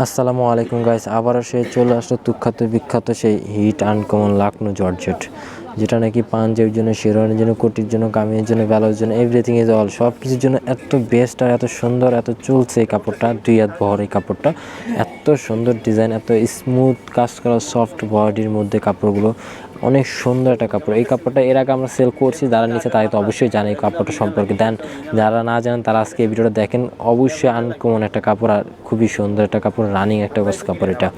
আসসালামু আলাইকুম গাইস আবারও সে চলে আসলো তুখ্যাত বিখ্যাত সেই হিট আনকমন লাকনো জর্জেট। যেটা নাকি পাঞ্জাবের জন্য, শেরওয়ানির জন্য কোটির জন্য, কামিজের জন্য ব্যালোর জন্য এভরিথিং ইজ অল সব কিছুর জন্য এত বেস্ট আর এত সুন্দর, এত চলছে এই কাপড়টা, দুই হাত বহর এই কাপড়টা। এত সুন্দর ডিজাইন এত স্মুথ কাজ করা সফট বডির মধ্যে কাপড়গুলো। অনেক সুন্দর একটা কাপড়। এই কাপড়টা এর আগে আমরা সেল করছি, যারা নিচে তাই তো অবশ্যই জানে এই কাপড়টা সম্পর্কে। দেন যারা না জানেন তারা আজকে এই ভিডিওটা দেখেন। অবশ্যই আনকমন একটা কাপড় আর খুবই সুন্দর একটা কাপড় রানিং একটা গজ কাপড় এটা।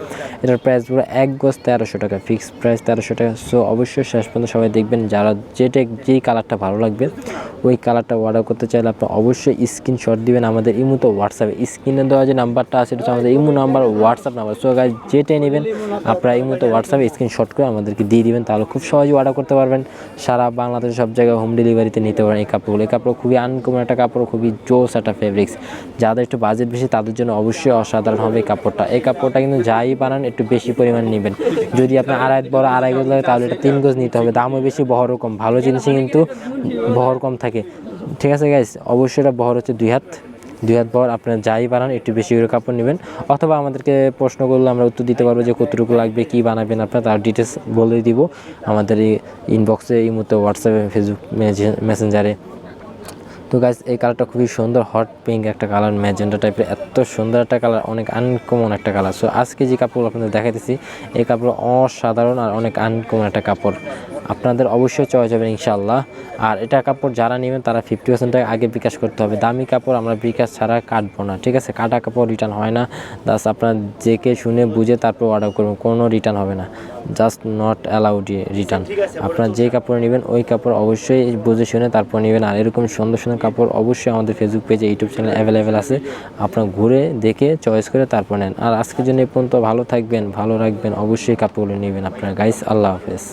এটার প্রাইস পুরো এক গজ তেরোশো টাকা ফিক্সড প্রাইস তেরোশো টাকা। সো অবশ্যই শেষ পর্যন্ত সবাই দেখবেন যারা যেটা যেই কালারটা ভালো লাগবে। ওই কালারটা অর্ডার করতে চাইলে আপনি অবশ্যই স্ক্রিনশট দিবেন আমাদের ইমো, তো হোয়াটসঅ্যাপে স্ক্রিনে দেওয়া যে নাম্বারটা আছে হচ্ছে আমাদের imo number WhatsApp number so guys যেটাই নেবেন, আপনারা ইমো তো হোয়াটসঅ্যাপে স্ক্রিনশট করে আমাদেরকে দিয়ে দিবেন, তাহলে খুব সহজে অর্ডার করতে পারবেন। সারা বাংলাদেশের সব জায়গায় হোম ডেলিভারিতে নিতে পারেন এই কাপড়গুলো। এই কাপড় খুবই আনকমন একটা কাপড়, খুবই জোস একটা ফেব্রিক্স যাদের একটু বাজেট বেশি, তাদের জন্য অবশ্যই অসাধারণ হবে এই কাপড়টা। এই কাপড়টা কিন্তু যাই বানান, একটু বেশি পরিমাণ নেবেন। যদি আপনার আড়াই বড়, আড়াই গজ লাগে, তাহলে এটা তিন গজ নিতে হবে। দামও বেশি, বহরও কম। ভালো জিনিসই কিন্তু বহর কম থাকে। ঠিক আছে গাইস অবশ্যই এটা বহর হচ্ছে দুই হাত। দুই হাত বহর আপনার যাই বানান একটু বেশি করে কাপড় নেবেন। অথবা আমাদেরকে প্রশ্ন করলে আমরা উত্তর দিতে পারব যে কতটুকু লাগবে, কী বানাবেন আপনার, তার ডিটেলস বলে দিব আমাদের এই ইনবক্সে এই মুহূর্তে হোয়াটসঅ্যাপে ফেসবুক মেসেঞ্জারে তো গাইজ এই কালারটা খুবই সুন্দর হট পিঙ্ক একটা কালার ম্যাজেন্ডা টাইপের এত সুন্দর একটা কালার অনেক আনকমন একটা কালার সো আজকে যে কাপড় আপনাদের দেখাইতেছি, এই কাপড় অসাধারণ আর অনেক আনকমন একটা কাপড়। আপনাদের অবশ্যই চয়েস হবে ইনশাল্লাহ আর এটা কাপড় যারা নেবেন তারা ফিফটি পার্সেন্ট টাকা আগে বিকাশ করতে হবে। দামি কাপড় আমরা বিকাশ ছাড়া কাটবো না ঠিক আছে? কাটা কাপড় রিটার্ন হয় না। দাস আপনার জেকে শুনে বুঝে তারপর অর্ডার করবেন। কোনো রিটার্ন হবে না। জাস্ট নট অ্যালাউড রিটার্ন আপনার যে কাপড় নেবেন ওই কাপড় অবশ্যই বুঝে শুনে তারপর নেবেন। আর এরকম সুন্দর সুন্দর কাপড় অবশ্যই আমাদের ফেসবুক পেজে ইউটিউব চ্যানেল অ্যাভেলেবেল আছে। আপনার ঘুরে দেখে চয়েস করে তারপর নেন। আর আজকের জন্য এই পর্যন্ত ভালো থাকবেন ভালো রাখবেন। অবশ্যই কাপড়গুলো নেবেন আপনার। গাইস আল্লাহ হাফেজ।